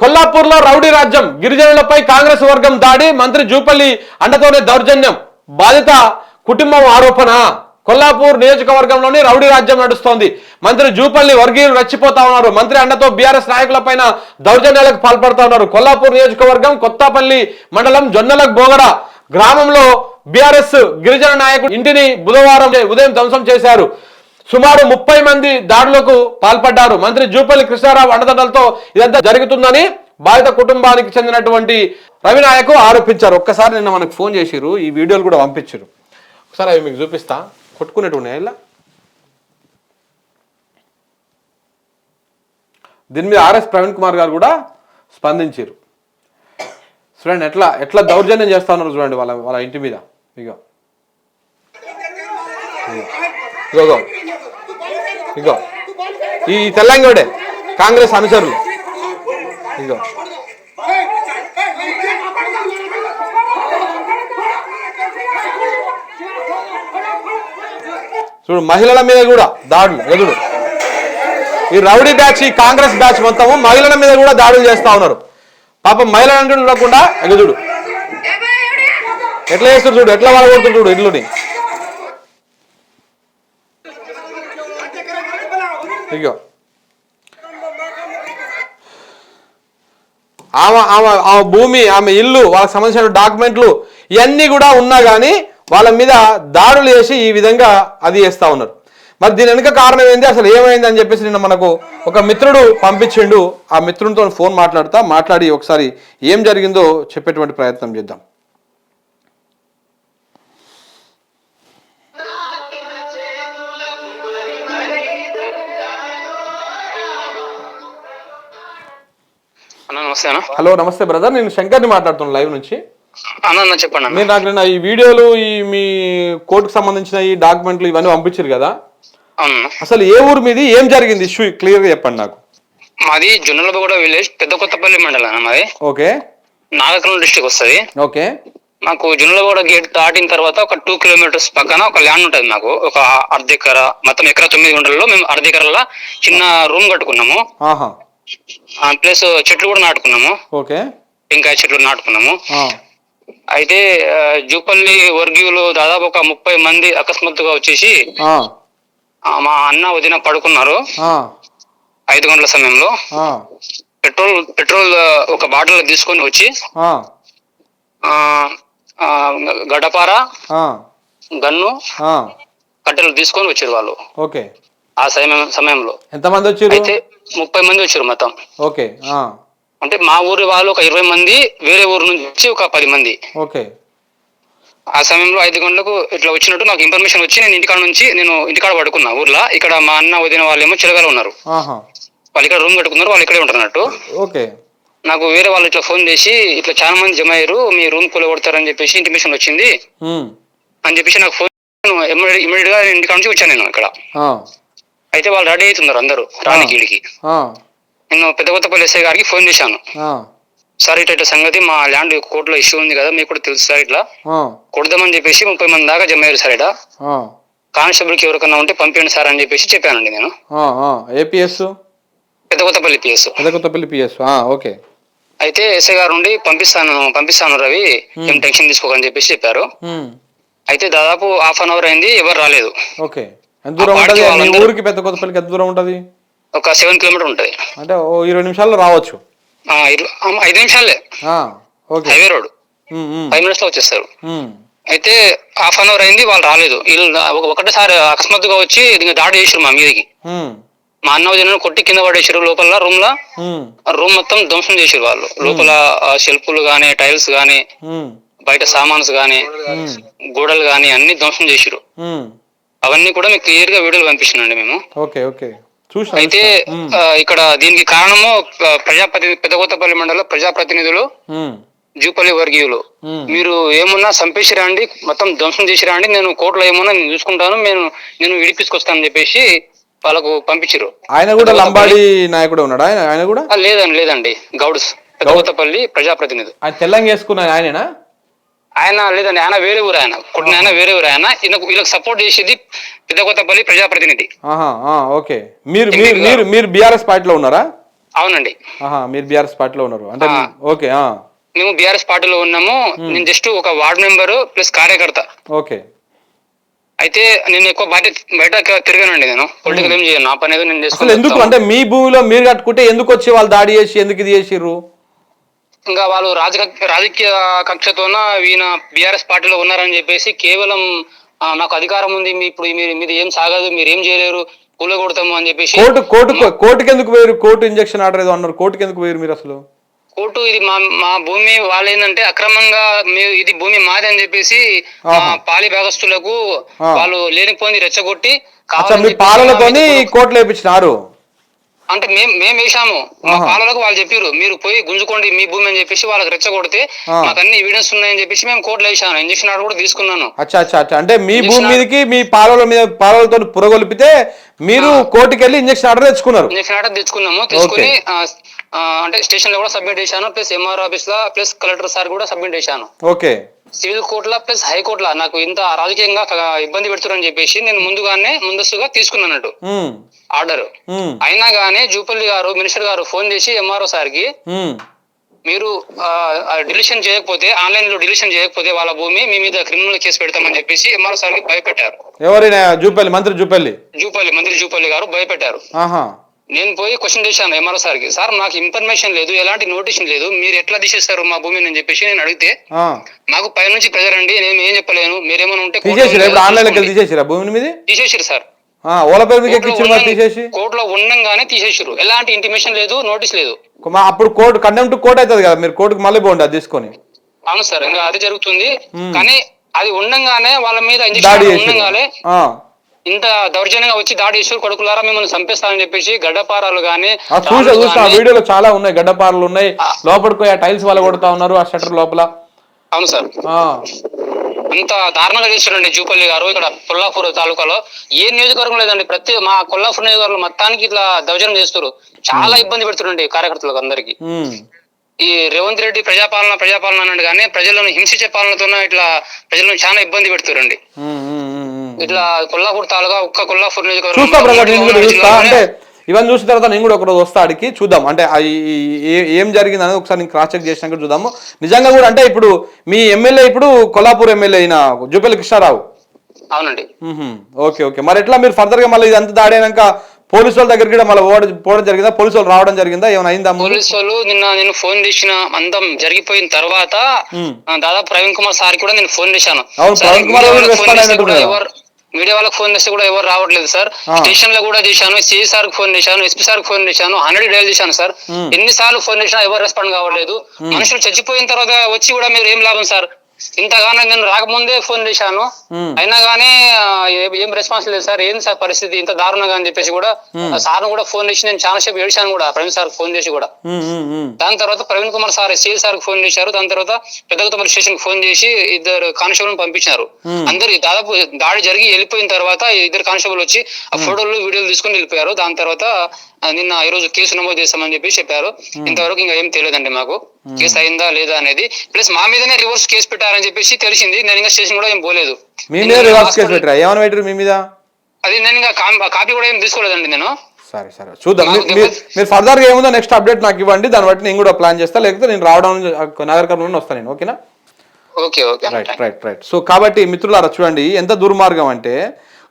కొల్లాపూర్లో rowdy రాజ్యం గిరిజనులపై కాంగ్రెస్ వర్గం దాడి మంత్రి జూపల్లి అండతోనే దౌర్జన్యం. బాధిత కుటుంబం ఆరోపణ. కొల్లాపూర్ నియోజకవర్గంలోని రౌడీ రాజ్యం నడుస్తోంది. మంత్రి జూపల్లి వర్గీయులు రెచ్చిపోతా ఉన్నారు. మంత్రి అండతో బీఆర్ఎస్ నాయకులపైన దౌర్జన్యాలకు పాల్పడతా ఉన్నారు. కొల్లాపూర్ నియోజకవర్గం కొత్తపల్లి మండలం జొన్నల బోగడ గ్రామంలో బీఆర్ఎస్ గిరిజన నాయకుడు ఇంటిని బుధవారం ఉదయం ధ్వంసం చేశారు. సుమారు ముప్పై మంది దాడులకు పాల్పడ్డారు. మంత్రి జూపల్లి కృష్ణారావు అండదండలతో ఇదంతా జరుగుతుందని బాధిత కుటుంబానికి చెందినటువంటి రవినాయకు ఆరోపించారు. ఒక్కసారి నిన్న మనకు ఫోన్ చేసిరు ఈ వీడియోలు కూడా పంపించారు ఒకసారి అవి మీకు చూపిస్తా. కొట్టుకునేటు ఉన్నాయి? ఇలా. దీని మీద ఆర్ఎస్ ప్రవీణ్ కుమార్ గారు కూడా స్పందించారు చూడండి ఎట్లా ఎట్లా దౌర్జన్యం చేస్తా ఉన్నారు చూడండి వాళ్ళ వాళ్ళ ఇంటి మీద. ఇక ఇగో ఇగో. ఈ తెల్లంగాడే కాంగ్రెస్ అనుచరులు. ఇగో. చూడు మహిళల మీద కూడా దాడులు ఎదుడు ఈ రౌడీ బ్యాచ్ ఈ కాంగ్రెస్ బ్యాచ్ మొత్తము మహిళల మీద కూడా దాడులు చేస్తా ఉన్నారు. పాపం మహిళలు అంటే ఉండకుండా ఎగదుడు ఎట్లా చేస్తారు చూడు ఎట్లా వాళ్ళగొడుతుంది చూడు ఇల్లుని. ఇగో. ఆమె ఆమె ఆమె భూమి ఆమె ఇల్లు వాళ్ళకి సంబంధించిన డాక్యుమెంట్లు ఇవన్నీ కూడా ఉన్నా కానీ వాళ్ళ మీద దాడులు చేసి ఈ విధంగా అది చేస్తా ఉన్నారు. మరి దీని వెనుక కారణం ఏంది? అసలు ఏమైంది అని చెప్పేసి నిన్న మనకు ఒక మిత్రుడు పంపించిండు. ఆ మిత్రునితో ఫోన్ మాట్లాడతా మాట్లాడి ఒకసారి ఏం జరిగిందో చెప్పేటువంటి ప్రయత్నం చేద్దాం. అన్న నమస్తే అన్న. హలో నమస్తే బ్రదర్. నేను శంకర్ని మాట్లాడుతున్నాను లైవ్ నుంచి. అన్న చెప్పండి మీరు నాకు నిన్న ఈ వీడియోలు ఈ మీ కోర్టుకు సంబంధించిన ఈ డాక్యుమెంట్లు ఇవన్నీ పంపించారు కదా? అసలు ఏ ఊరు మీది? ఏం జరిగింది? ఇష్యూ క్లియర్గా చెప్పండి నాకు. మాది జొన్నలబగూడ విలేజ్ పెద్ద కొత్తపల్లి మండలం అన్న మాది. ఓకే. నాగకరం డిస్టిక్ వస్తుంది. ఓకే. మాకు జొన్నలగూడ గేట్ దాటిన తర్వాత ఒక టూ కిలోమీటర్స్ పక్కన ఒక ల్యాండ్ ఉంటుంది మాకు. ఒక అర్ధ ఎకర మొత్తం ఎకరా తొమ్మిది గుంటల్లో మేము అర్ధ ఎకరాల చిన్న రూమ్ కట్టుకున్నాము. ప్లస్ చెట్లు కూడా నాటుకున్నాము. ఓకే. టెంకాయ చెట్లు నాటుకున్నాము. అయితే జూపల్లి వర్గీయులు దాదాపు ఒక ముప్పై మంది అకస్మాత్తుగా వచ్చేసి మా అన్న వదిన పడుకున్నారు. ఐదు గంటల సమయంలో. పెట్రోల్ పెట్రోల్ ఒక బాటిల్ తీసుకొని వచ్చి ఆ, గన్ను కట్టెలు తీసుకొని వచ్చారు వాళ్ళు ఓకే. ఆ సమయం సమయంలో. ఎంతమంది వచ్చారు? అయితే ముప్పై మంది వచ్చారు మొత్తం. ఓకే అంటే మా ఊరి వాళ్ళు ఒక ఇరవై మంది వేరే ఊరు నుంచి ఒక పది మంది. ఓకే. ఆ సమయంలో ఐదు గంటలకు ఇట్లా వచ్చినట్టు నాకు ఇన్ఫర్మేషన్ వచ్చి నేను ఇంటికాడ నుంచి నేను ఇంటికాడ పడుకున్నా ఊర్లో. ఇక్కడ మా అన్న వదిన వాళ్ళేమో చిలకలు ఉన్నారు. వాళ్ళు ఇక్కడ రూమ్ కట్టుకున్నారు వాళ్ళు ఇక్కడే ఉంటున్నట్టు. ఓకే. నాకు వేరే వాళ్ళు ఇట్లా ఫోన్ చేసి ఇట్లా చాలా మంది జమ అయ్యారు మీ రూమ్ కొలగొడతారని చెప్పేసి ఇంటిమేషన్ వచ్చింది. అని చెప్పేసి నాకు ఫోన్ ఇమీడియట్గా ఇంటికాడ నుంచి వచ్చాను నేను ఇక్కడ. అయితే వాళ్ళు రెడీ అవుతున్నారు అందరూ ఆ, నేను పెద్ద కొత్తపల్లి ఎస్ఐ గారికి ఫోన్ చేశాను. సార్ ఇట్లా ఇట్లా సంగతి మా ల్యాండ్ కోర్టులో ఇష్యూ ఉంది కదా మీకు కూడా తెలుసు సార్ ఇట్లా. కొడదామని చెప్పేసి ముప్పై మంది దాకా జమ అయ్యారు సార్ ఇక్కడ ఆ, కానిస్టేబుల్కి ఎవరికన్నా ఉంటే పంపించండి సార్ అని చెప్పేసి చెప్పానండి నేను. APS Pedda Kothapalli PS. Pedakothapalli PS. ఆ, ఓకే. అయితే ఎస్ఐ గారు ఉండి పంపిస్తాను పంపిస్తాను రవి ఏం టెన్షన్ తీసుకోకని చెప్పేసి చెప్పారు. అయితే దాదాపు హాఫ్ అన్ అవర్ అయింది ఎవరు రాలేదు. ఓకే. ఎంత దూరం ఉంటుంది? మీ ఊరికి పెద్ద కొత్తపల్లికి ఎంత దూరం ఉంటుంది? ఒక సెవెన్ కిలోమీటర్ ఉంటుంది. అంటే ఓ ఇరవై నిమిషాల్లో రావచ్చు. ఆ, ఇరు- ఆ, ఐదు నిమిషాలే. ఆ, ఓకే. Highway road. ఉమ్, ఉమ్, ఫైవ్ మినిట్స్లో వచ్చేస్తారు. ఉమ్, అయితే హాఫ్ అన్ అవర్ అయింది వాళ్ళు రాలేదు. వీళ్ళు ఒక- ఒకటేసారి అకస్మాత్తుగా వచ్చి ఇంకా దాడి చేసారు మా మీదకి. ఉమ్, మా అన్న వదిన కొట్టి కింద పడేసారు లోపల రూమ్లో ఉమ్, రూమ్ మొత్తం ధ్వంసం చేసారు వాళ్ళు. లోపల షెల్ఫ్లు గానీ టైల్స్ గానీ ఉమ్, బయట సామాన్స్ గానీ ఉమ్, గోడలు గానీ అన్ని ధ్వంసం చేసారు ఉమ్, అవన్నీ కూడా మీకు క్లియర్గా వీడియోలు పంపిస్తున్నాండి మేము. Okay okay. అయితే ఇక్కడ దీనికి కారణము ఆ, ప్రజాప్రతినిధి పెద్దగొత్తపల్లి మండలం ప్రజాప్రతినిధులు జూపల్లి వర్గీయులు. మీరు ఏమున్నా చంపేసి రండి మొత్తం ధ్వంసం చేసి రండి నేను కోర్టులో ఏమున్నా నేను చూసుకుంటాను నేను నేను విడిపించుకొస్తానని చెప్పేసి వాళ్ళకు పంపించారు ఆయన కూడా లంబాడి నాయకుడు ఉన్నాడు? ఆయన ఆయన కూడా? లేదండి లేదండి. గౌడ్స్ పెద్దగొత్తపల్లి ప్రజాప్రతినిధి. ఆయన తెల్లంగా వేసుకున్న ఆయనేనా? ఆయన లేదండి ఆయన వేరే ఊరు ఆయన. కొట్టిన ఆయన వేరే ఊరు ఆయన. వీళ్ళకి సపోర్ట్ చేసేది పెద్దకొత్తపల్లి ప్రజాప్రతినిధి. ఆహా ఆ, ఓకే. మీరు మీరు మీరు బీఆర్ఎస్ పార్టీలో ఉన్నారా? అవునండి. మీరు బీఆర్ఎస్ పార్టీలో ఉన్నారు. అంటే. ఓకే మేము బీఆర్ఎస్ పార్టీలో ఉన్నాము. నేను జస్ట్ ఒక వార్డ్ మెంబర్ ప్లస్ కార్యకర్త. ఓకే. అయితే నేను ఎక్కువ బయట బయట తిరగానండి నేను. పొలిటికల్ ఏం చేయను. నా పని ఏదో నేను ఎందుకు? అంటే మీ భూమిలో మీరు కట్టుకుంటే ఎందుకు వచ్చి వాళ్ళు దాడి చేసి ఎందుకు ఇది చేసిర్రు? ఇంకా వాళ్ళు రాజకీయ రాజకీయ కక్షతోన ఈయన బీఆర్ఎస్ పార్టీలో ఉన్నారని చెప్పేసి కేవలం నాకు అధికారం ఉంది మీ ఇప్పుడు మీరు మీది ఏం సాగదు మీరు ఏం చేయలేరు కూలగొడతాము అని చెప్పేసి కోర్టు కోర్టు కోర్టుకి ఎందుకు వేరు కోర్టు ఇంజక్షన్ ఆర్డర్ ఏదో అన్నారు కోర్టుకి ఎందుకు వేరు మీరు అసలు కోర్టు ఇది మా మా భూమి వాళ్ళు ఏంటంటే అక్రమంగా ఇది భూమి మాది అని చెప్పేసి. పాలి భాగస్తులకు. వాళ్ళు లేనిపోయింది రెచ్చగొట్టి పాలనతోని కోర్టులో వేయించినారు అంటే మేము మేము వేసాము మా. పాలలకు వాళ్ళు చెప్పారు మీరు పోయి గుంజుకోండి మీ భూమి అని చెప్పేసి వాళ్ళకి రెచ్చగొడితే. మాకు అన్ని ఎవిడెన్స్ ఉన్నాయని చెప్పేసి మేము కోర్టులో వేసాను ఇంజక్షన్ ఆర్డర్ కూడా తీసుకున్నాను. అచ్చా అచ్చా అచ్చా. అంటే మీ భూమి మీదకి మీ పాలల మీద పాలలతో పురగొల్పితే మీరు కోర్టుకి వెళ్ళి ఇంజక్షన్ ఆర్డర్ తెచ్చుకున్నారు. ఇంజక్షన్ ఆర్డర్ తెచ్చుకున్నాము. తీసుకుని అంటే స్టేషన్లో కూడా సబ్మిట్ చేశాను ప్లస్ ఎంఆర్ ఆఫీస్లో ప్లస్ కలెక్టర్ సార్ కూడా సబ్మిట్ చేశాను. ఓకే. సివిల్ కోర్టులో ప్లస్ హైకోర్టులో నాకు ఇంత రాజకీయంగా ఇబ్బంది పెడుతున్నారని చెప్పేసి నేను ముందుగానే ముందస్తుగా తీసుకున్నానట్టు. ఆర్డర్ అయినా గానీ జూపల్లి గారు మినిస్టర్ గారు ఫోన్ చేసి ఎంఆర్ఓ సార్కి. మీరు డిలిషన్ చేయకపోతే ఆన్లైన్లో డిలిషన్ చేయకపోతే వాళ్ళ భూమి మీ మీద క్రిమినల్ కేసు పెడతామని చెప్పేసి ఎంఆర్ఓ సార్కి భయపెట్టారు. ఎవరైనా? జూపల్లి మంత్రి జూపల్లి? జూపల్లి మంత్రి జూపల్లి గారు భయపెట్టారు. నేను పోయి క్వశ్చన్ చేశాను ఎంఆర్ఓ సార్కి. సార్ నాకు ఇన్ఫర్మేషన్ లేదు ఎలాంటి నోటీషన్ లేదు మీరు ఎట్లా తీసేస్తారు మా భూమిని అని చెప్పేసి నేను అడిగితే. మాకు పై నుంచి ప్రెజర్ అండి నేను ఏం చెప్పలేను మీరేమైనా ఉంటే తీసేసిరా భూమిని మీది? తీసేసిరు సార్. కోర్టులో ఉండంగానే తీసేసిరు ఎలాంటి ఇంటిమేషన్ లేదు నోటీస్ లేదు. అప్పుడు కోర్టు కండెమ్ టు కోర్టు అవుతుంది కదా మీరు కోర్టుకు మళ్ళీ పోండి అది తీసుకొని. అవును సార్ ఇంకా అది జరుగుతుంది. కానీ అది ఉండంగానే వాళ్ళ మీద ఇంజక్షన్ ఉండంగానే ఇంత దౌర్జన్యంగా వచ్చి దాడి చేసి కొడుకులారా మిమ్మల్ని చంపేస్తానని చెప్పేసి గడ్డపారాలు గాని చూసా ఆ వీడియోలో చాలా ఉన్నాయి గడ్డపారలు ఉన్నాయి. లోపలికి పోయి ఆ టైల్స్ వాళ్ళ కొడతా ఉన్నారు ఆ షట్టర్ లోపల. అవును సార్. అంత దారుణంగా చేస్తున్నారండి జూపల్లి గారు ఇక్కడ కొల్లాపూర్ తాలూకాలో. ఏ నియోజకవర్గం లేదండి ప్రతి మా కొల్లాపూర్ నియోజకవర్గం మొత్తానికి ఇట్లా దౌర్జన్యం చేస్తారు చాలా ఇబ్బంది పెడుతున్నారండి కార్యకర్తలకు అందరికి. ఈ రేవంత్ రెడ్డి ప్రజాపాలన ప్రజాపాలన అన్నాడు కానీ ప్రజలను హింసించే పాలనతోనే ఇట్లా ప్రజలను చాలా ఇబ్బంది ఉమ్. ఇట్లా కొల్లాపూర్ తాలూకా ఒక్క కొల్లాపూర్ చూస్తా బ్రదర్ నేను కూడా చూస్తా. అంటే ఇవన్నీ చూసిన తర్వాత నేను కూడా ఒకరోజు వస్తా ఆడికి చూద్దాం. అంటే ఏ- జరిగింది అనేది ఒకసారి నేను క్రాస్ చెక్ చేసినాక చూద్దాము. నిజంగా కూడా అంటే ఇప్పుడు మీ ఎమ్మెల్యే ఇప్పుడు కొల్లాపూర్ ఎమ్మెల్యే అయిన జూపల్లి కృష్ణారావు? అవునండి. Okay okay. మరి ఎట్లా మీరు ఫర్దర్గా మళ్ళీ ఇదంతా దాడి అయినాక పోలీసు వాళ్ళ దగ్గరికి కూడా మళ్ళీ పోవడం జరిగిందా? పోలీసు వాళ్ళు రావడం జరిగిందా? ఏమైనా అయిందా? పోలీసు వాళ్ళు నిన్న నేను ఫోన్ చేసిన అందం జరిగిపోయిన తర్వాత దాదాపు ప్రవీణ్ కుమార్ సార్ కూడా నేను ఫోన్ చేశాను. ప్రవీణ్ కుమార్ మీడియా వాళ్ళకి ఫోన్ చేస్తే కూడా. ఎవరు రావట్లేదు సార్. స్టేషన్లో కూడా చేశాను సిఐ సార్కి ఫోన్ చేశాను ఎస్పీ సార్కి ఫోన్ చేశాను హండ్రెడ్ డైల్ చేశాను సార్ మ్మ్. ఎన్నిసార్లు ఫోన్ చేసినా ఎవరు రెస్పాండ్ కావట్లేదు మనుషులు చచ్చిపోయిన తర్వాత వచ్చి కూడా మీరు ఏం లాభం సార్ ఇంతగానో నేను రాకముందే ఫోన్ చేశాను. అయినా కానీ ఆ, ఏ- ఏం రెస్పాన్స్ లేదు సార్. ఏంది సార్ పరిస్థితి? ఇంత దారుణంగా అని చెప్పేసి కూడా సార్ కూడా ఫోన్ చేసి నేను చాలా సేపు ఏడిచాను కూడా ప్రవీణ్ సార్ ఫోన్ చేసి కూడా. దాని తర్వాత Praveen Kumar sir CL sir phone చేశారు. దాని తర్వాత పెద్దగతమల్లి స్టేషన్ ఫోన్ చేసి ఇద్దరు కానిస్టేబుల్ పంపించారు. అందరు దాదాపు దాడి జరిగి వెళ్ళిపోయిన తర్వాత ఇద్దరు కానిస్టేబుల్ వచ్చి ఆ ఫోటోలు వీడియోలు తీసుకొని వెళ్ళిపోయారు. దాని తర్వాత నిన్న ఈ రోజు కేసు నమోదు చేస్తామని చెప్పి చెప్పారు. ఇంతవరకు ఇంకా ఏం తెలియదండి మాకు. కేసు అయిందా లేదా అనేది. ప్లస్ మా మీదనే రివర్స్ కేసు పెట్టారని చెప్పేసి తెలిసింది. నేను ఇంకా స్టేషన్ కూడా ఏం పోలేదు. మీ మీద రివర్స్ కేసు హాస్పిటల్- పెట్టరా? ఏమైనా పెట్టరు మీ మీద? అది నేను ఇంకా కాపీ కూడా ఏం తీసుకోలేదండి నేను. సరే సరే. చూద్దాం. మీరు ఫర్దర్గా ఏముందో నెక్స్ట్ అప్డేట్ నాకు ఇవ్వండి. దాన్ని బట్టి నేను కూడా ప్లాన్ చేస్తా. లేకపోతే నేను రావడం నగర కర్నూలు వస్తాను నేను. ఓకేనా? Okay okay. Right right right so కాబట్టి మిత్రులారా చూడండి. ఎంత దుర్మార్గం అంటే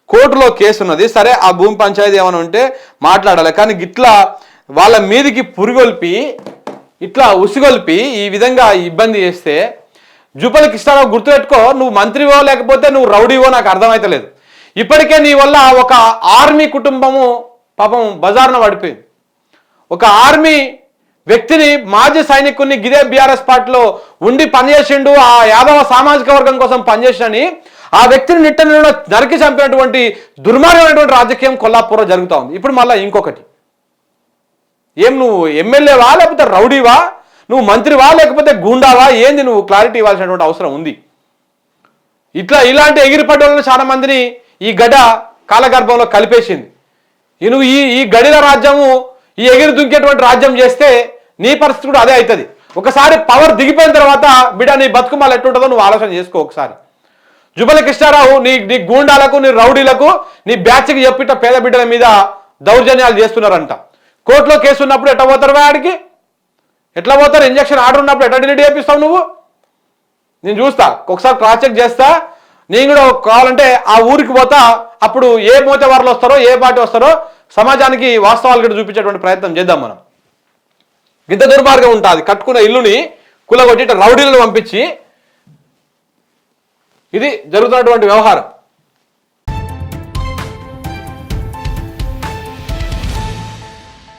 కోర్టులో కేసు ఉన్నది సరే ఆ భూమి పంచాయతీ ఏమైనా ఉంటే మాట్లాడాలి. కానీ గిట్లా వాళ్ళ మీదికి పురిగొల్పి ఇట్లా ఉసిగొల్పి ఈ విధంగా ఇబ్బంది చేస్తే జూపల్లి కృష్ణారావు గుర్తుపెట్టుకో నువ్వు మంత్రివో లేకపోతే నువ్వు రౌడీవో నాకు అర్థమైతలేదు. ఇప్పటికే నీ వల్ల ఒక ఆర్మీ కుటుంబము పాపం బజార్న పడిపోయింది. ఒక ఆర్మీ వ్యక్తిని మాజీ సైనికుని గిదే బీఆర్ఎస్ పార్టీలో ఉండి పనిచేసిండు ఆ యాదవ సామాజిక వర్గం కోసం పనిచేసినని ఆ వ్యక్తిని నిట్టనిలో నరికి చంపినటువంటి దుర్మార్గమైనటువంటి రాజకీయం కొల్లాపూర్లో జరుగుతూ ఉంది. ఇప్పుడు మళ్ళీ ఇంకొకటి. ఏం నువ్వు ఎమ్మెల్యేవా లేకపోతే రౌడీవా? నువ్వు మంత్రివా లేకపోతే గూండావా? ఏంది నువ్వు క్లారిటీ ఇవ్వాల్సినటువంటి అవసరం ఉంది? ఇట్లా ఇలాంటి ఎగిరిపడ్డలను చాలా మందిని ఈ గడ కాలగర్భంలో కలిపేసింది. నువ్వు ఈ ఈ గడిల రాజ్యము ఈ ఎగిరి దుంకేటువంటి రాజ్యం చేస్తే నీ పరిస్థితి కూడా అదే అవుతుంది. ఒకసారి పవర్ దిగిపోయిన తర్వాత బిడ్డ నీ బతుకు ఎట్టుంటుందో నువ్వు ఆలోచన చేసుకో ఒకసారి. జుబలి కృష్ణారావు నీ నీ గూండాలకు నీ రౌడీలకు నీ బ్యాచ్కి చెప్పిట పేద బిడ్డల మీద దౌర్జన్యాలు చేస్తున్నారంట. కోర్టులో కేసు ఉన్నప్పుడు ఎట్లా పోతారు వాడికి ఎట్లా పోతారు? ఇంజక్షన్ ఆర్డర్ ఉన్నప్పుడు ఎట్లా డిలీట్ చేపిస్తావు నువ్వు? నేను చూస్తా. ఒకసారి క్రాస్ చెక్ చేస్తా. నేను కూడా కావాలంటే ఆ ఊరికి పోతా. అప్పుడు ఏ మోతవారులు వస్తారో ఏ పార్టీ వస్తారో సమాజానికి వాస్తవాలు కూడా చూపించేటువంటి ప్రయత్నం చేద్దాం మనం. ఇంత దుర్మార్గం ఉంటుంది. కట్టుకున్న ఇల్లుని కులగొట్టి రౌడీలను పంపించి ఇది జరుగుతున్నటువంటి వ్యవహారం.